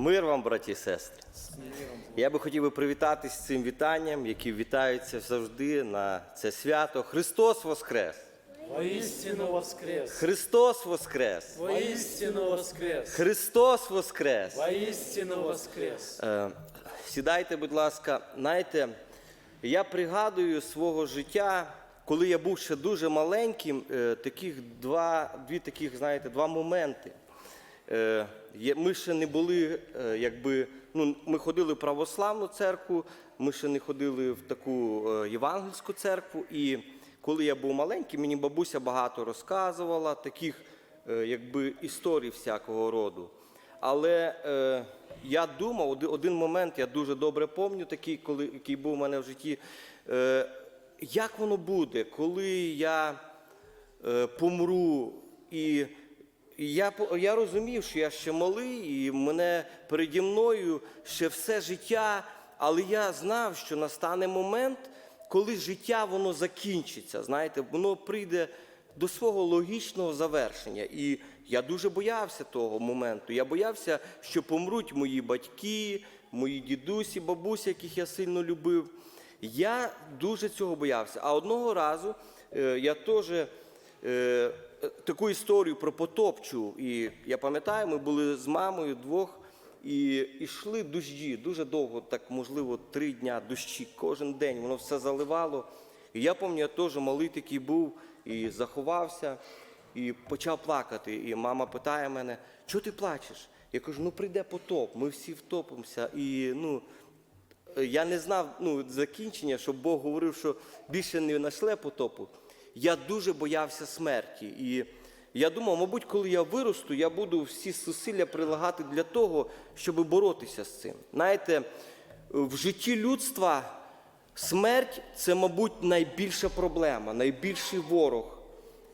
Мир вам, браті і сестри. Я би хотів би привітатись з цим вітанням, які вітаються завжди на це свято. Христос Воскрес! Воистину воскрес! Христос Воскрес! Воистину воскрес! Христос Воскрес! Воистину воскрес! Е, Сідайте, будь ласка. Знаєте, я пригадую свого життя, коли я був ще дуже маленьким, е, таких два, дві таких, знаєте, два моменти. Е, Ми ще не були, е, якби, ну, ми ходили в православну церкву, ми ще не ходили в таку е, євангельську церкву. І коли я був маленький, мені бабуся багато розказувала таких, якби, історій всякого роду. Але е, я думав, один момент я дуже добре пам'ятаю, такий, коли, який був у мене в житті. Е, як воно буде, коли я е, помру? І я, я розумів, що я ще малий, і мене переді мною ще все життя, але я знав, що настане момент, коли життя воно закінчиться. Знаєте, воно прийде до свого логічного завершення. І я дуже боявся того моменту. Я боявся, що помруть мої батьки, мої дідусі, бабусі, яких я сильно любив. Я дуже цього боявся. А одного разу е, я теж е, таку історію про потоп чув. І я пам'ятаю, ми були з мамою двох і йшли дощі дуже довго, так можливо, три дня дощі, кожен день воно все заливало. І я пам'ятаю, я теж малий такий був і заховався, і почав плакати. І мама питає мене, чого ти плачеш? Я кажу, ну прийде потоп, ми всі втопимося. І ну, я не знав ну, закінчення, що Бог говорив, що більше не нашле потопу. Я дуже боявся смерті. І я думав, мабуть, коли я виросту, я буду всі зусилля прилагати для того, щоб боротися з цим. Знаєте, в житті людства смерть це, мабуть, найбільша проблема, найбільший ворог,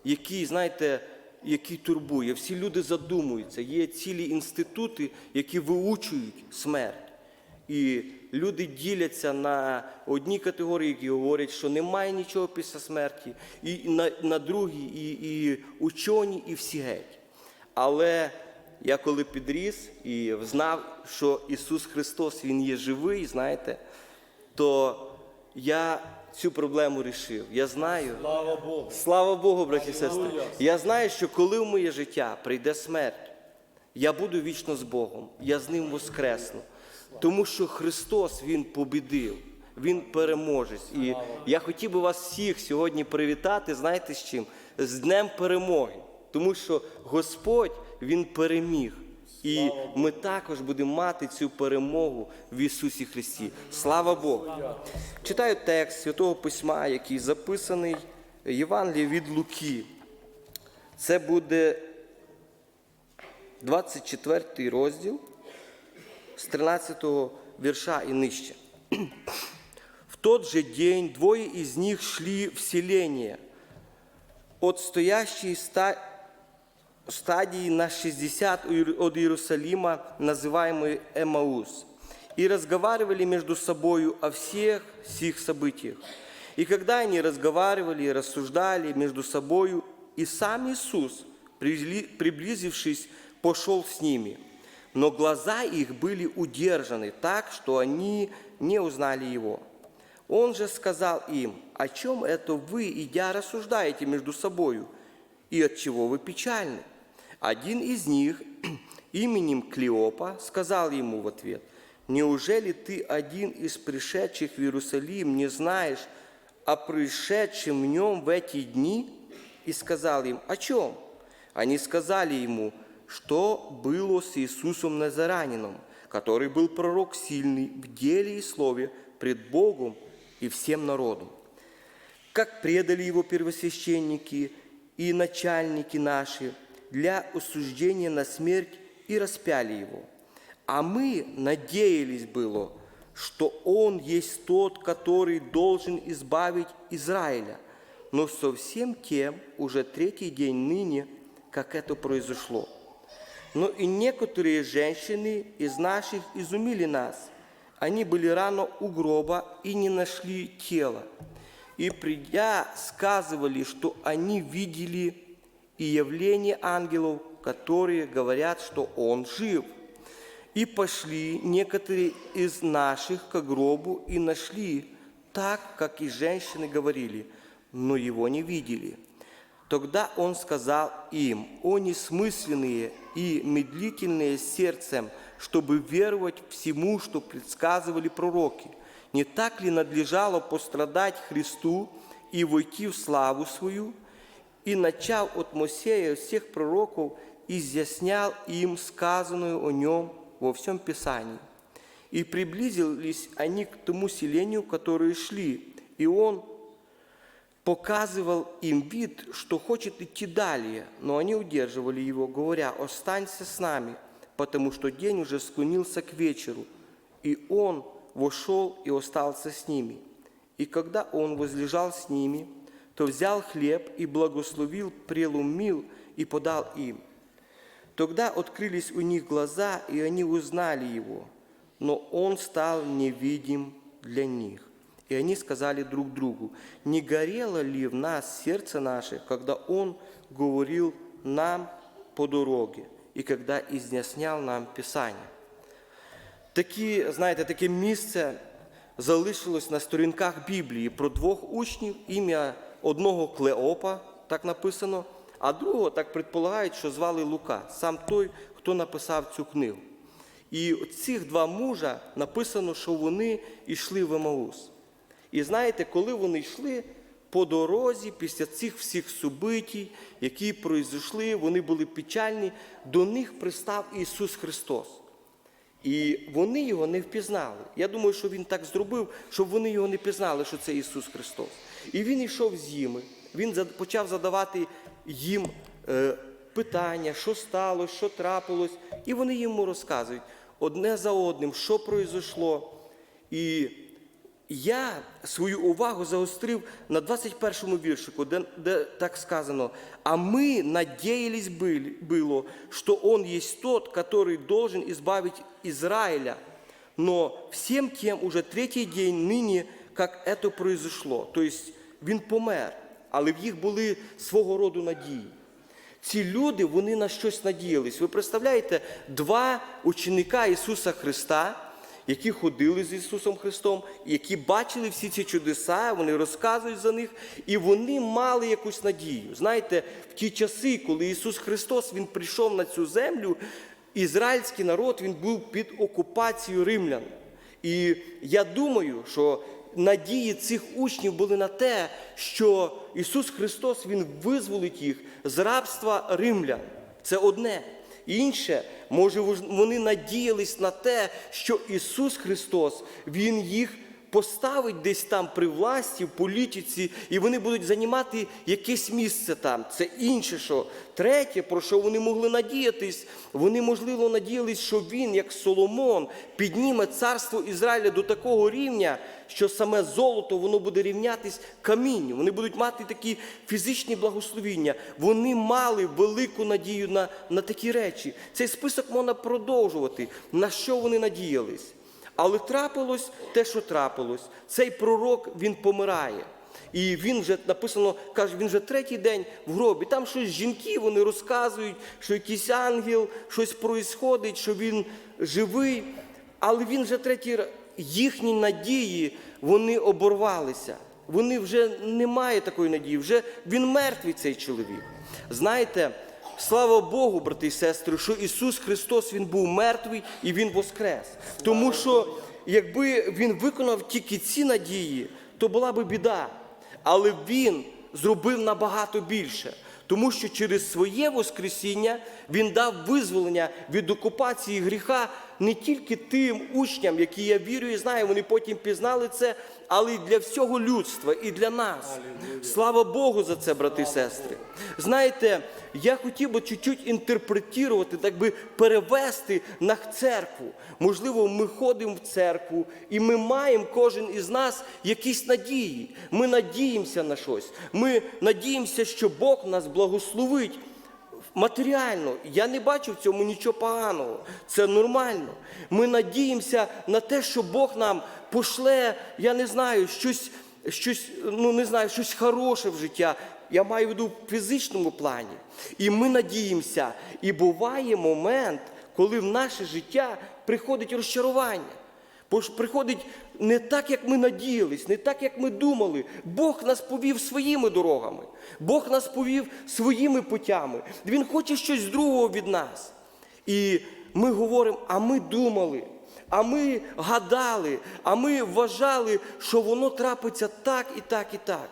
який, знаєте, який турбує. Всі люди задумуються. Є цілі інститути, які виучують смерть. І люди діляться на одні категорії, які говорять, що немає нічого після смерті, і на, на другі, і, і учені, і всі геть. Але я коли підріс і знав, що Ісус Христос Він є живий, знаєте, то я цю проблему рішив. Я знаю. Слава Богу! Слава Богу, браті і сестри. Я знаю, що коли в моє життя прийде смерть, я буду вічно з Богом, я з ним воскресну. Тому що Христос Він побідив, Він переможець. І я хотів би вас всіх сьогодні привітати, знаєте з чим? З Днем перемоги. Тому що Господь Він переміг. І ми також будемо мати цю перемогу в Ісусі Христі. Слава Богу! Читаю текст Святого Письма, який записаний Євангеліє від Луки. Це буде 24 розділ з 13 вірша і нижче. В тот же день двое из них шли в селение от стоящей ста- стадии на 60 от Иерусалима, называемый Эмаус, и разговаривали между собою о всех сих событиях. И когда они разговаривали и рассуждали между собою, и сам Иисус, прибли- приблизившись, пошел с ними. Но глаза их были удержаны так, что они не узнали Его. Он же сказал им, о чем это вы, идя, рассуждаете между собою, и от чего вы печальны? Один из них, именем Клеопа, сказал ему в ответ, «Неужели ты один из пришедших в Иерусалим не знаешь о происшедшем в нем в эти дни?» И сказал им, «О чем?» Они сказали ему, что было с Иисусом Назаранином, который был пророк сильный в деле и слове пред Богом и всем народом как предали его первосвященники и начальники наши для осуждения на смерть и распяли его. А мы надеялись было, что он есть тот, который должен избавить Израиля. Но совсем тем уже третий день ныне, как это произошло. Но и некоторые женщины из наших изумили нас. Они были рано у гроба и не нашли тела. И придя, сказывали, что они видели и явление ангелов, которые говорят, что он жив. И пошли некоторые из наших к гробу и нашли, так, как и женщины говорили, но его не видели. Тогда он сказал им, о несмысленные и медлительные сердцем, чтобы веровать всему, что предсказывали пророки. Не так ли надлежало пострадать Христу и войти в славу свою? И, начав от Мосея всех пророков, изъяснял им сказанную о нем во всем Писании. И приблизились они к тому селению, которые шли, и он показывал им вид, что хочет идти далее, но они удерживали его, говоря, «Останься с нами, потому что день уже склонился к вечеру». И он вошел и остался с ними. И когда он возлежал с ними, то взял хлеб и благословил, преломил и подал им. Тогда открылись у них глаза, и они узнали его, но он стал невидим для них. И они сказали друг другу, не горело ли в нас сердце наше, когда он говорил нам по дороге, и когда изъяснял нам Писання. Такі, знаєте, таке місце залишилось на сторінках Біблії про двох учнів, ім'я одного Клеопа, так написано, а другого так предполагають, що звали Лука, сам той, хто написав цю книгу. І цих два мужа написано, що вони йшли в Емаус. І знаєте, коли вони йшли по дорозі, після цих всіх субитій, які пройшли, вони були печальні, до них пристав Ісус Христос. І вони його не впізнали. Я думаю, що він так зробив, щоб вони його не пізнали, що це Ісус Христос. І він йшов з ними, він почав задавати їм е, питання, що сталося, що трапилось, і вони йому розказують одне за одним, що произошло. І я свою увагу загострив на 21-му віршику, де, де так сказано, «А мы надеялись были, было, что Он есть тот, который должен избавить Израиля, но всем тем уже третій день нині, как это произошло». Тобто він помер, але в їх були свого роду надії. Ці люди, вони на щось надіялись. Ви представляєте, два ученика Ісуса Христа, які ходили з Ісусом Христом, які бачили всі ці чудеса, вони розказують за них, і вони мали якусь надію. Знаєте, в ті часи, коли Ісус Христос Він прийшов на цю землю, ізраїльський народ він був під окупацією римлян. І я думаю, що надії цих учнів були на те, що Ісус Христос Він визволить їх з рабства римлян. Це одне. Інше, може, вони надіялись на те, що Ісус Христос, Він їх поставить десь там при власті, в політиці, і вони будуть займати якесь місце там. Це інше, що третє, про що вони могли надіятись, вони, можливо, надіялись, що він, як Соломон, підніме царство Ізраїля до такого рівня, що саме золото воно буде рівнятись камінню. Вони будуть мати такі фізичні благословіння. Вони мали велику надію на, на такі речі. Цей список можна продовжувати. На що вони надіялись? Але трапилось те, що трапилось. Цей пророк він помирає. І він вже написано, каже, він вже третій день в гробі. Там щось жінки, вони розказують, що якийсь ангел, щось проїсходить, що він живий. Але він вже третій їхні надії вони оборвалися. Вони вже немає такої надії. Вже він мертвий цей чоловік. Знаєте, слава Богу, брати і сестри, що Ісус Христос Він був мертвий і Він воскрес. Тому що якби Він виконав тільки ці надії, то була би біда. Але Він зробив набагато більше. Тому що через своє Воскресіння Він дав визволення від окупації гріха не тільки тим учням, які я вірю і знаю, вони потім пізнали це, але й для всього людства, і для нас. Слава Богу за це, брати і сестри. Знаєте, я хотів би чуть-чуть інтерпретувати, так би перевести на церкву. Можливо, ми ходимо в церкву, і ми маємо кожен із нас якісь надії. Ми надіємося на щось. Ми надіємося, що Бог нас благословить. Матеріально, я не бачу в цьому нічого поганого. Це нормально. Ми надіємося на те, що Бог нам пошле, я не знаю, щось, щось, ну не знаю, щось хороше в життя. Я маю в виду в фізичному плані. І ми надіємося. І буває момент, коли в наше життя приходить розчарування. Бо ж приходить не так, як ми надіялись, не так, як ми думали. Бог нас повів своїми дорогами, Бог нас повів своїми путями. Він хоче щось другого від нас. І ми говоримо, а ми думали, а ми гадали, а ми вважали, що воно трапиться так і так і так.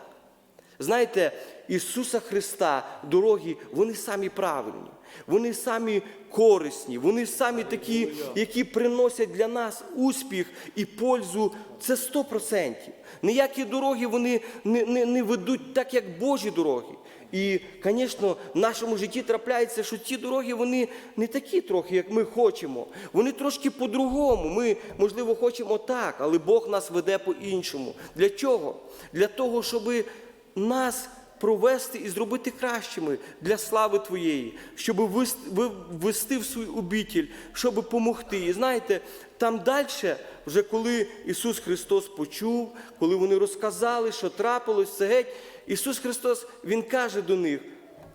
Знаєте, Ісуса Христа дороги, вони самі правильні, вони самі корисні, вони самі такі, які приносять для нас успіх і пользу. Це 100%. Ніякі дороги вони не, не, не ведуть так, як Божі дороги. І, звісно, в нашому житті трапляється, що ті дороги вони не такі трохи, як ми хочемо. Вони трошки по-другому. Ми, можливо, хочемо так, але Бог нас веде по-іншому. Для чого? Для того, щоб нас провести і зробити кращими для слави Твоєї, щоб ввести в свою обітіль, щоб допомогти. І знаєте, там далі, вже коли Ісус Христос почув, коли вони розказали, що трапилось, все геть, Ісус Христос, Він каже до них,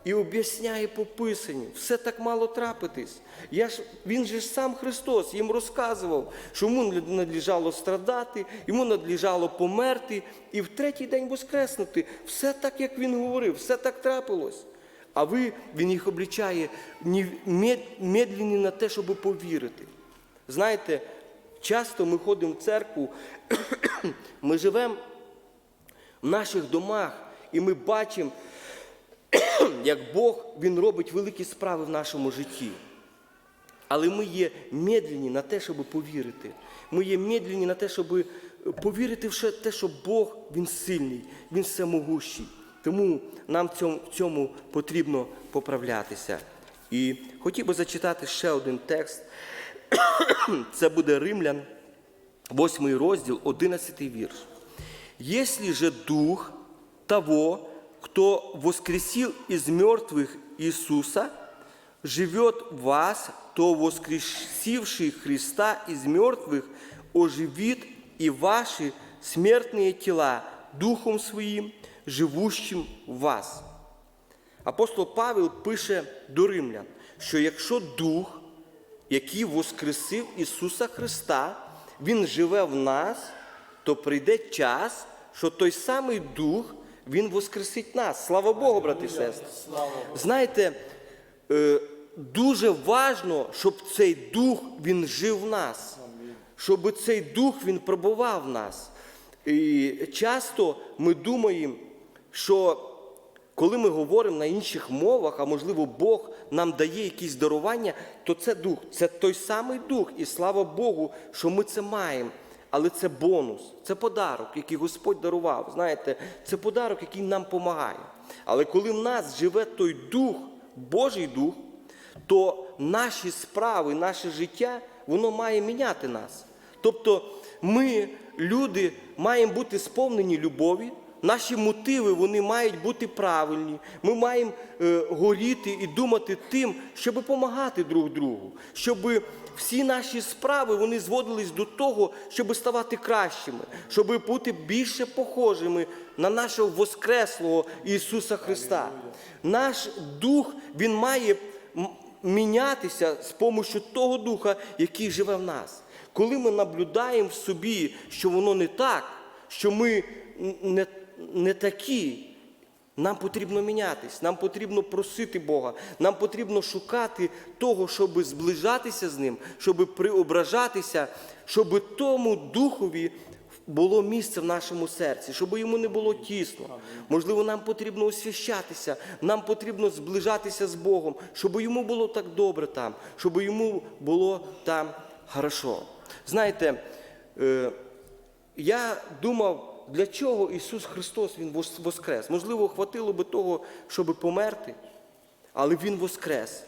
і об'ясняє по Писанню, все так мало трапитись. Я ж, він же ж сам Христос їм розказував, що йому надлежало страдати, йому надлежало померти і в третій день воскреснути. Все так, як він говорив, все так трапилось. А ви, він їх облічає ні- мед- медленні на те, щоб повірити. Знаєте, часто ми ходимо в церкву, ми живемо в наших домах, і ми бачимо, як Бог Він робить великі справи в нашому житті. Але ми є медлені на те, щоб повірити. Ми є медлені на те, щоб повірити в те, що Бог Він сильний, Він всемогущий. Тому нам в цьому, цьому потрібно поправлятися. І хотів би зачитати ще один текст. Це буде Римлян, 8 розділ, 11 вірш. Если же Дух того, кто воскресил из мертвых Иисуса, живет в вас, то воскресивший Христа из мертвых оживит и ваши смертные тела Духом Своим, живущим в вас. Апостол Павел пише до римлян, що якщо Дух, який воскресив Ісуса Христа, Він живе в нас, то прийде час, що той самий Дух, він воскресить нас. Слава Богу, брати і сестри. Знаєте, е, дуже важно, щоб цей дух він жив в нас, щоб цей дух він пробував в нас. І часто ми думаємо, що коли ми говоримо на інших мовах, а можливо Бог нам дає якісь дарування, то це дух, це той самий дух, і слава Богу, що ми це маємо. Але це бонус, це подарок, який Господь дарував. Знаєте, це подарок, який нам допомагає. Але коли в нас живе той дух, Божий дух, то наші справи, наше життя, воно має міняти нас. Тобто ми, люди, маємо бути сповнені любові, наші мотиви вони мають бути правильні. Ми маємо е, горіти і думати тим, щоб допомагати друг другу, щоб всі наші справи вони зводились до того, щоб ставати кращими, щоб бути більше похожими на нашого Воскреслого Ісуса Христа. Наш дух він має мінятися з помощю того духа, який живе в нас. Коли ми наблюдаємо в собі, що воно не так, що ми не, не такі, нам потрібно мінятись, нам потрібно просити Бога, нам потрібно шукати того, щоб зближатися з Ним, щоб преображатися, щоб тому духові було місце в нашому серці, щоб йому не було тісно. Можливо, нам потрібно освящатися, нам потрібно зближатися з Богом, щоб йому було так добре там, щоб йому було там хорошо. Знаєте, е, я думав, для чого Ісус Христос Він воскрес. Можливо, хватило би того, щоб померти, але Він воскрес.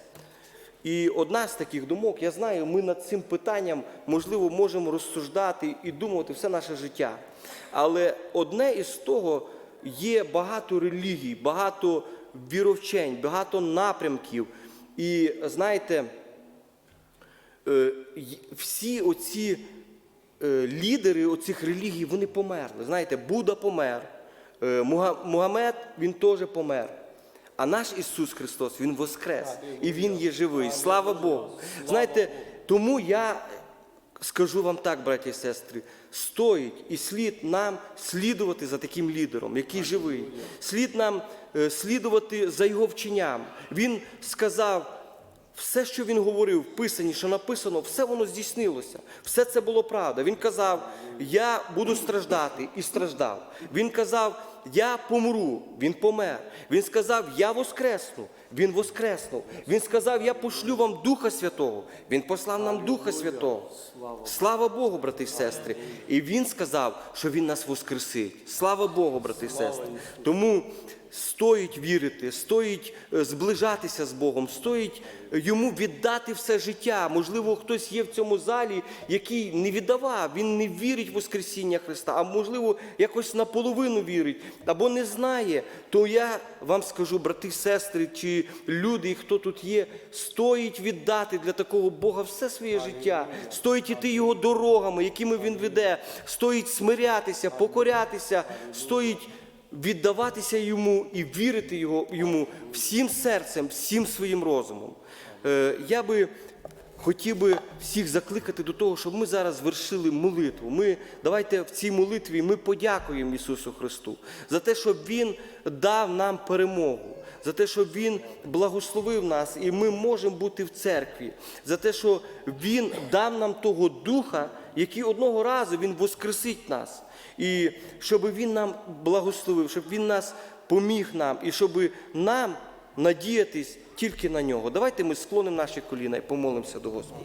І одна з таких думок, я знаю, ми над цим питанням, можливо, можемо розсуждати і думати все наше життя. Але одне із того є багато релігій, багато віровчень, багато напрямків. І знаєте, е, всі оці лідери оцих релігій, вони померли. Знаєте, Будда помер, е, Мугамед, він теж помер. А наш Ісус Христос, Він воскрес. І Він є живий. Слава Богу. Знаєте, тому я скажу вам так, браті і сестри, стоїть і слід нам слідувати за таким лідером, який живий. Слід нам е, слідувати за його вченням. Він сказав. Все, що він говорив, писані, що написано, все воно здійснилося. Все це було правда. Він казав, я буду страждати і страждав. Він казав, я помру, він помер. Він сказав, я воскресну, він воскреснув. Він сказав, я пошлю вам Духа Святого. Він послав нам Духа Святого. Слава Богу, брати і сестри. І він сказав, що він нас воскресить. Слава Богу, брати і сестри. Тому стоїть вірити, стоїть е, зближатися з Богом, стоїть е, йому віддати все життя. Можливо, хтось є в цьому залі, який не віддавав, він не вірить в Воскресіння Христа, а можливо, якось наполовину вірить або не знає. То я вам скажу, брати, сестри, чи люди, хто тут є, стоїть віддати для такого Бога все своє життя, стоїть іти його дорогами, якими він веде, стоїть смирятися, покорятися, стоїть віддаватися йому і вірити його, йому всім серцем, всім своїм розумом. Е, я би хотів би всіх закликати до того, щоб ми зараз вершили молитву. Ми давайте в цій молитві ми подякуємо Ісусу Христу за те, що Він дав нам перемогу. За те, що Він благословив нас, і ми можемо бути в церкві, за те, що Він дав нам того духа, який одного разу Він воскресить нас. І щоб Він нам благословив, щоб Він нас поміг нам, і щоб нам надіятись тільки на нього. Давайте ми склонимо наші коліна і помолимося до Господа.